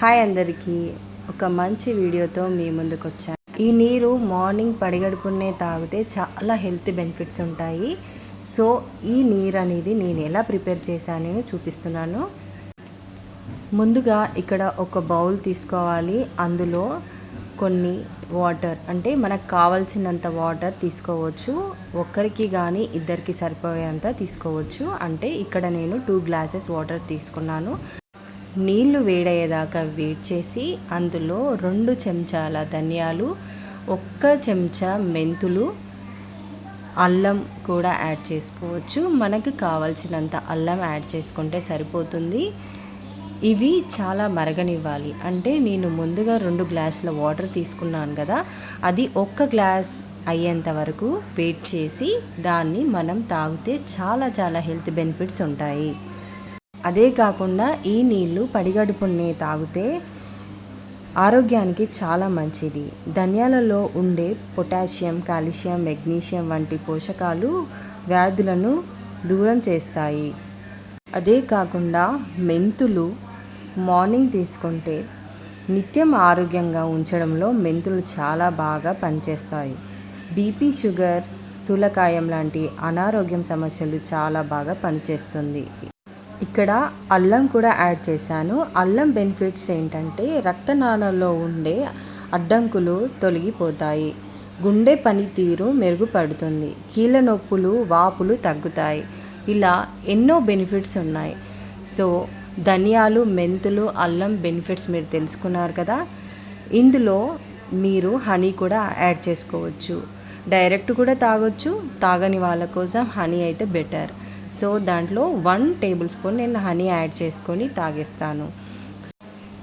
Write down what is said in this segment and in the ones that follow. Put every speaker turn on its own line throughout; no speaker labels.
Hi అందరికీ. ఒక మంచి వీడియోతో మీ ముందుకు వచ్చాను ఈ నీరు మార్నింగ్ పడిగడుపునే తాగితే చాలా హెల్త్ బెనిఫిట్స్ ఉంటాయి. సో ఈ నీరు అనేది నేను ఎలా ప్రిపేర్ చేశానని చూపిస్తున్నాను. ముందుగా ఇక్కడ ఒక బౌల్ తీసుకోవాలి. అందులో కొన్ని వాటర్ అంటే మనకు కావాల్సినంత వాటర్ తీసుకోవచ్చు. ఒక్కరికి కానీ ఇద్దరికి సరిపోయేంత తీసుకోవచ్చు. అంటే ఇక్కడ నేను టూ గ్లాసెస్ వాటర్ తీసుకున్నాను. నీళ్ళు వేడయ్యేదాకా వేడి చేసి అందులో రెండు చెంచాల ధనియాలు ఒక్క చెంచా మెంతులు అల్లం కూడా యాడ్ చేసుకోవచ్చు. మనకు కావాల్సినంత అల్లం యాడ్ చేసుకుంటే సరిపోతుంది. ఇవి చాలా మరగనివ్వాలి. అంటే నేను ముందుగా రెండు గ్లాసుల వాటర్ తీసుకున్నాను కదా అది ఒక్క గ్లాస్ అయ్యేంత వరకు వెయిట్ చేసి దాన్ని మనం తాగితే చాలా చాలా హెల్త్ బెనిఫిట్స్ ఉంటాయి. అదే కాకుండా ఈ నీళ్ళు పడిగడుపునే తాగితే ఆరోగ్యానికి చాలా మంచిది. ధనియాలలో ఉండే పొటాషియం కాల్షియం మెగ్నీషియం వంటి పోషకాలు వ్యాధులను దూరం చేస్తాయి. అదే కాకుండా మెంతులు మార్నింగ్ తీసుకుంటే నిత్యం ఆరోగ్యంగా ఉంచడంలో మెంతులు చాలా బాగా పనిచేస్తాయి. బీపీ షుగర్ స్థూలకాయం లాంటి అనారోగ్యం సమస్యలు చాలా బాగా పనిచేస్తుంది. ఇక్కడ అల్లం కూడా యాడ్ చేశాను. అల్లం బెనిఫిట్స్ ఏంటంటే రక్తనాళాల్లో ఉండే అడ్డంకులు తొలగిపోతాయి. గుండె పనితీరు మెరుగుపడుతుంది. కీళ్ళ నొప్పులు వాపులు తగ్గుతాయి. ఇలా ఎన్నో బెనిఫిట్స్ ఉన్నాయి. సో ధనియాలు మెంతులు అల్లం బెనిఫిట్స్ మీరు తెలుసుకున్నారు కదా. ఇందులో మీరు హనీ కూడా యాడ్ చేసుకోవచ్చు. డైరెక్ట్ కూడా తాగొచ్చు. తాగని వాళ్ళ కోసం హనీ అయితే బెటర్. సో దాంట్లో వన్ టేబుల్ స్పూన్ నేను హనీ యాడ్ చేసుకొని తాగేస్తాను.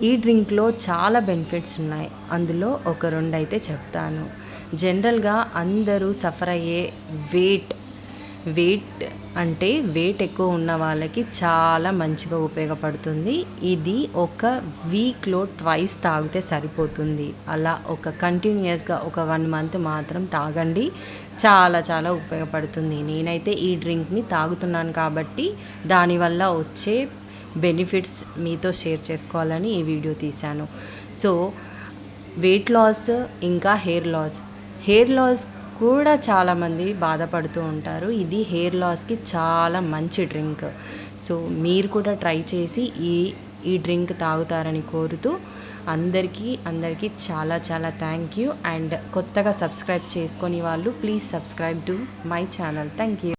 ఈ డ్రింక్లో చాలా బెనిఫిట్స్ ఉన్నాయి. అందులో ఒక రెండు అయితే చెప్తాను. జనరల్గా అందరూ సఫర్ అయ్యే వెయిట్ వెయిట్ అంటే వెయిట్ ఎక్కువ ఉన్న వాళ్ళకి చాలా మంచిగా ఉపయోగపడుతుంది. ఇది ఒక వీక్లో ట్వైస్ తాగితే సరిపోతుంది. అలా ఒక కంటిన్యూస్గా ఒక వన్ మంత్ మాత్రం తాగండి. చాలా చాలా ఉపయోగపడుతుంది. నేనైతే ఈ డ్రింక్ని తాగుతున్నాను కాబట్టి దానివల్ల వచ్చే బెనిఫిట్స్ మీతో షేర్ చేసుకోవాలని ఈ వీడియో తీశాను. సో వెయిట్ లాస్ ఇంకా హెయిర్ లాస్. హెయిర్ లాస్ కూడా చాలామంది బాధపడుతూ ఉంటారు. ఇది హెయిర్ లాస్కి చాలా మంచి డ్రింక్ సో మీరు కూడా ట్రై చేసి ఈ ఈ డ్రింక్ తాగుతారని కోరుతూ అందరికీ అందరికీ చాలా చాలా థ్యాంక్ యూ అండ్ కొత్తగా సబ్స్క్రైబ్ చేసుకొని వాళ్ళు please subscribe to my channel thank you